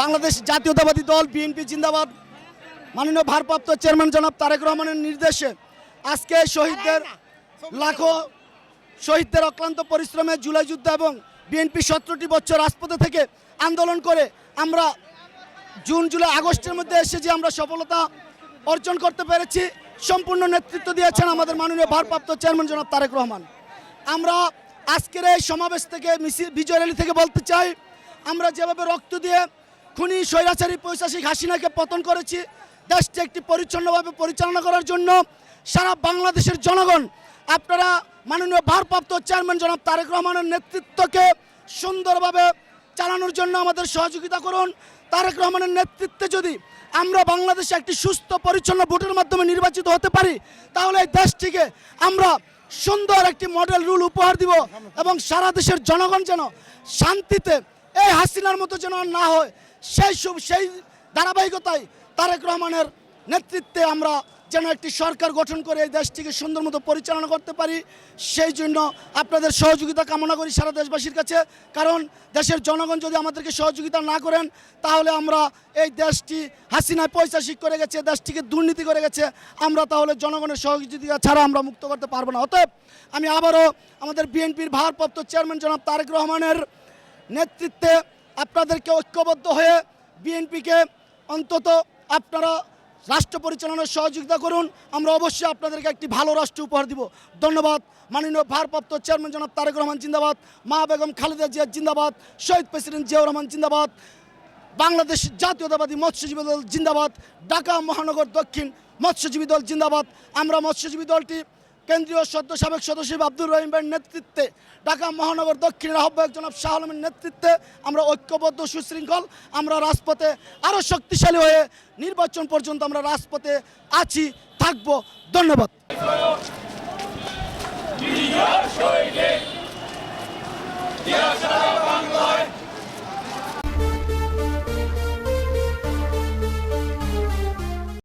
বাংলাদেশ জাতীয়তাবাদী দল, বিএনপি জিন্দাবাদ। মাননীয় ভারপ্রাপ্ত চেয়ারম্যান জনাব তারেক রহমানের নির্দেশে আজকে শহীদদের লাখো শহীদদের অক্লান্ত পরিশ্রমে জুলাই যুদ্ধ এবং বিএনপি সতেরোটি বছর রাজপথে থেকে আন্দোলন করে আমরা জুন, জুলাই, আগস্টের মধ্যে এসে যে আমরা সফলতা অর্জন করতে পেরেছি, সম্পূর্ণ নেতৃত্ব দিয়েছেন আমাদের মাননীয় ভারপ্রাপ্ত চেয়ারম্যান জনাব তারেক রহমান। আমরা আজকের এই সমাবেশ থেকে মিছিল, বিজয় র্যালি থেকে বলতে চাই, আমরা যেভাবে রক্ত দিয়ে খুনি স্বৈরাচারী পৈশাসিক হাসিনাকে পতন করেছি। দেশটি একটি পরিচ্ছন্নভাবে পরিচালনা করার জন্য সারা বাংলাদেশের জনগণ, আপনারা মাননীয় ভারপ্রাপ্ত চেয়ারম্যান জনাব তারেক রহমানের নেতৃত্বকে সুন্দরভাবে চালানোর জন্য আমাদের সহযোগিতা করুন। তারেক রহমানের নেতৃত্বে যদি আমরা বাংলাদেশে একটি সুস্থ, পরিচ্ছন্ন ভোটের মাধ্যমে নির্বাচিত হতে পারি, তাহলে এই দেশটিকে আমরা সুন্দর একটি মডেল রুল উপহার দিব এবং সারা দেশের জনগণ যেন শান্তিতে এই হাসিনার মতো যেন না হয়, সেই সেই ধারাবাহিকতায় তারেক রহমানের নেতৃত্বে আমরা যেন একটি সরকার গঠন করে এই দেশটিকে সুন্দর মতো পরিচালনা করতে পারি, সেই জন্য আপনাদের সহযোগিতা কামনা করি সারা দেশবাসীর কাছে। কারণ দেশের জনগণ যদি আমাদেরকে সহযোগিতা না করেন, তাহলে আমরা এই দেশটি হাসিনায় পৈশাসিক করে গেছে, দেশটিকে দুর্নীতি করে গেছে। আমরা তাহলে জনগণের সহযোগিতা ছাড়া আমরা মুক্ত করতে পারব না। অতএব আমি আবারও আমাদের বিএনপির ভারপ্রাপ্ত চেয়ারম্যান জনাব তারেক রহমানের নেতৃত্বে আপনাদেরকে ঐক্যবদ্ধ হয়ে বিএনপিকে অন্তত আপনারা রাষ্ট্র পরিচালনার সহযোগিতা করুন। আমরা অবশ্যই আপনাদেরকে একটি ভালো রাষ্ট্র উপহার দিব। ধন্যবাদ। মাননীয় ভারপ্রাপ্ত চেয়ারম্যান জনাব তারেক রহমান জিন্দাবাদ। মা বেগম খালেদা জিয়া জিন্দাবাদ। শহীদ প্রেসিডেন্ট জিয়াউর রহমান জিন্দাবাদ। বাংলাদেশ জাতীয়তাবাদী মৎস্যজীবী দল জিন্দাবাদ। ঢাকা মহানগর দক্ষিণ মৎস্যজীবী দল জিন্দাবাদ। আমরা মৎস্যজীবী দলটি কেন্দ্রীয় সদ্য সাবেক সদস্য আব্দুর রহিম ভাইয়ের নেতৃত্বে ঢাকা মহানগর দক্ষিণের আহ্বায়ক জনাব শাহ আলমের নেতৃত্বে আমরা ঐক্যবদ্ধ, সুশৃঙ্খল, আমরা রাজপথে আরও শক্তিশালী হয়ে নির্বাচন পর্যন্ত আমরা রাজপথে আছি, থাকব। ধন্যবাদ।